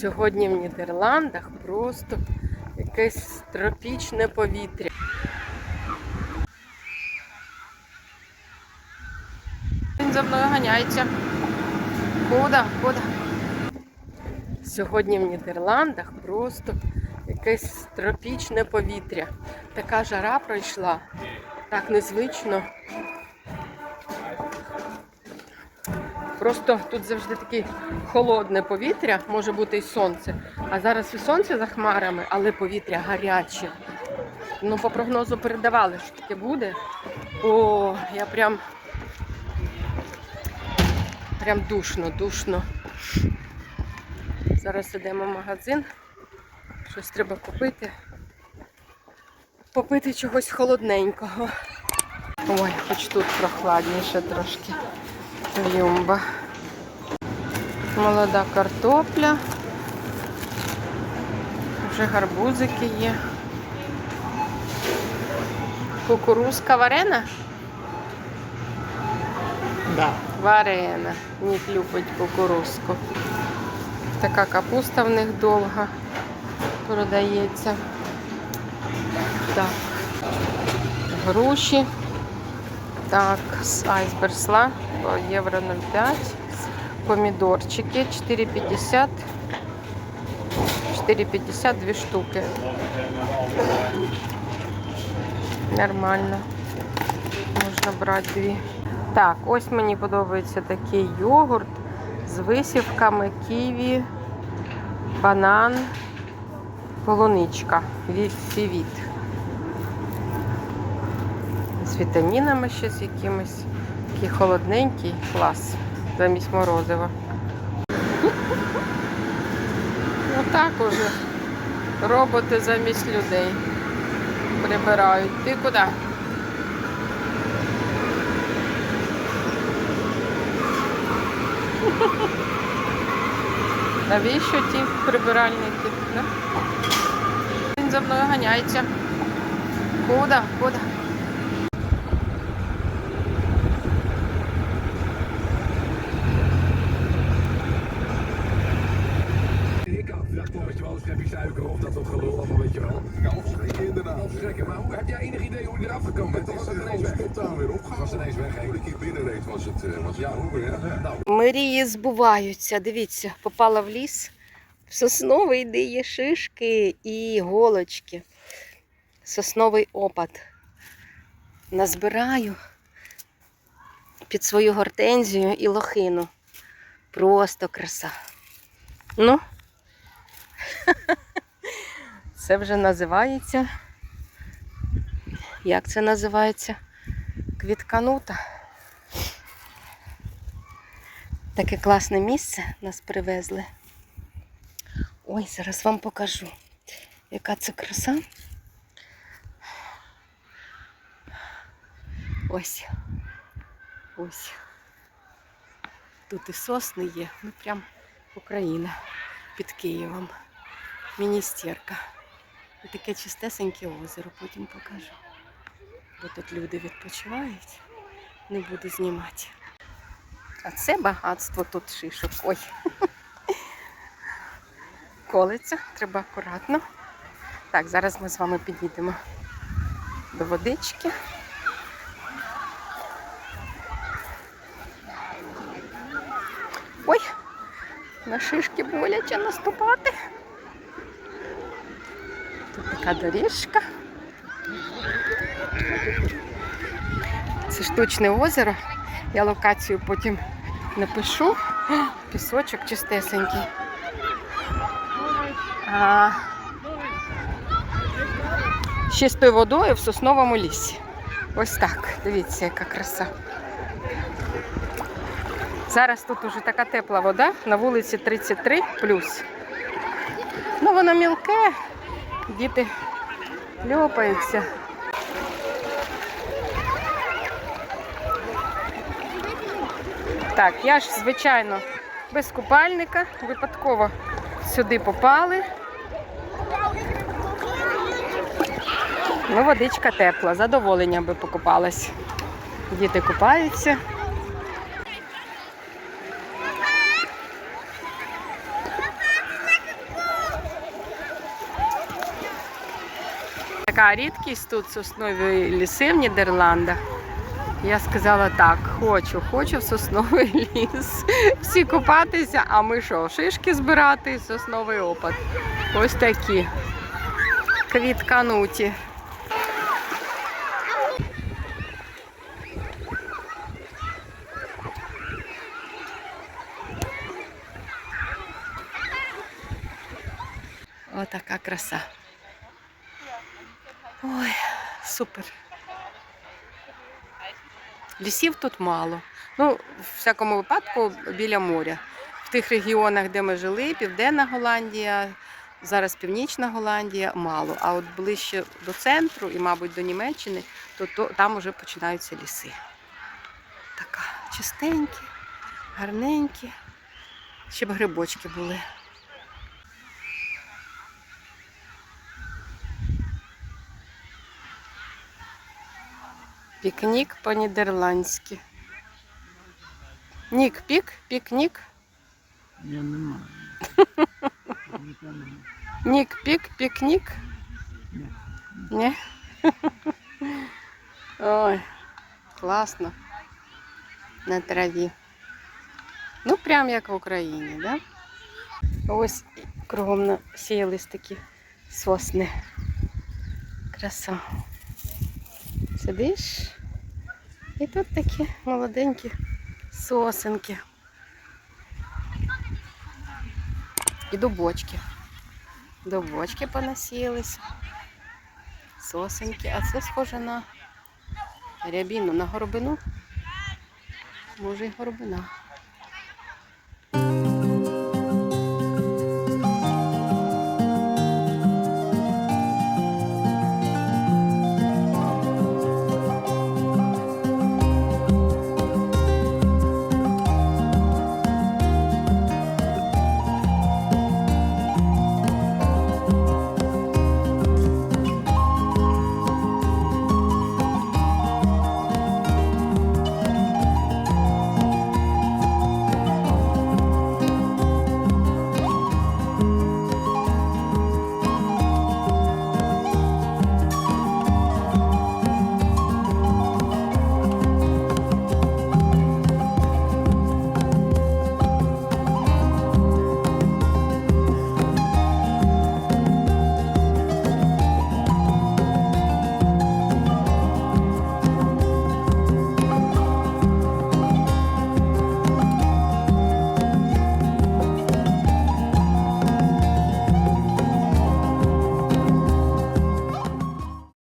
Сьогодні в Нідерландах просто якесь тропічне повітря. Він за мною ганяється. Куда? Куда? Сьогодні в Нідерландах просто якесь тропічне повітря. Така жара пройшла, так незвично. Просто тут завжди таке холодне повітря, може бути і сонце. А зараз і сонце за хмарами, але повітря гаряче. Ну, по прогнозу передавали, що таке буде. О, я прям прям душно, душно. Зараз йдемо в магазин. Щось треба купити. Попити чогось холодненького. Ой, хоч тут прохладніше трошки. Юмба. Молода картопля. Вже гарбузики є. Кукурузка варена? Да. Варена. Нік любить кукурузку. Така капуста в них довга продається. Так. Груші. Так, з айсберсла по євро 0,5. Помідорчики 4,50. 4,50 дві штуки. Нормально. Можна брати дві. Так, ось мені подобається такий йогурт з висівками, ківі, банан, полуничка, Ві- фівіт. З вітамінами ще з якимось. Такий холодненький клас замість морозива. Ну так уже. Роботи замість людей прибирають. Ти куди? Навіщо ті прибиральники? Да? Він за мною ганяється. Куда? Куда? Ik had gedacht, weet je wel, een schepje suiker of dat soort gelul allemaal, weet je wel. Ja, opschrikken inderdaad. Opschrikken, maar hoe, heb jij enig idee hoe je eraf gekomen bent? Was het ineens spontaan weer opgehaald. Was het ineens weg? Toen ik hier binnenreed was het, eh, was ja, honger, hè? Nou, Мрії збуваються. Дивіться, попала в ліс. Сосновий, де є шишки і голочки. Сосновий опад. Назбираю під свою гортензію і лохину. Просто краса. Ну, це вже називається. Як це називається? Квітканута. Таке класне місце нас привезли. Ой, зараз вам покажу, яка це краса. Ось. Ось. Тут і сосни є, ну прям Україна під Києвом. Міністерка. Таке чистесеньке озеро, потім покажу. Бо тут люди відпочивають. Не буду знімати. А це багатство тут шишок. Ой. Колиться, треба акуратно. Так, зараз ми з вами підійдемо до водички. Ой, на шишки боляче наступати. Тут така доріжка. Це штучне озеро. Я локацію потім напишу. Пісочок чистесенький. А, з чистою водою в сосновому лісі. Ось так. Дивіться, яка краса. Зараз тут уже така тепла вода, на вулиці 33 плюс. Ну, воно мілке, діти льопаються. Так, я ж, звичайно, без купальника, випадково сюди попали. Ну, водичка тепла, задоволення би покупалась. Діти купаються. Така рідкість тут соснові ліси в Нідерландах. Я сказала так, хочу, хочу в сосновий ліс. Всі купатися, а ми що, шишки збирати, сосновий опад. Ось такі. Квіткануті. Отака краса. Ой, супер. Лісів тут мало. Ну, в всякому випадку біля моря. В тих регіонах, де ми жили, Південна Голландія, зараз Північна Голландія, мало. А от ближче до центру і, мабуть, до Німеччини, то, то там вже починаються ліси. Така чистенькі, гарненькі. Ще б грибочки були. Пікнік по-нідерландськи. Нік-пік, пікнік. Я не маю. Нік-пік, пікнік. Ні. Ні? Ой, класно. На траві. Ну, прям як в Україні, да? Ось кругом насіялись такі сосни. Краса. Сидиш, і тут такі молоденькі сосенки. І дубочки. Дубочки понасілися. Сосенки. А це схоже на рябіну, на горобину. Може, і горобина.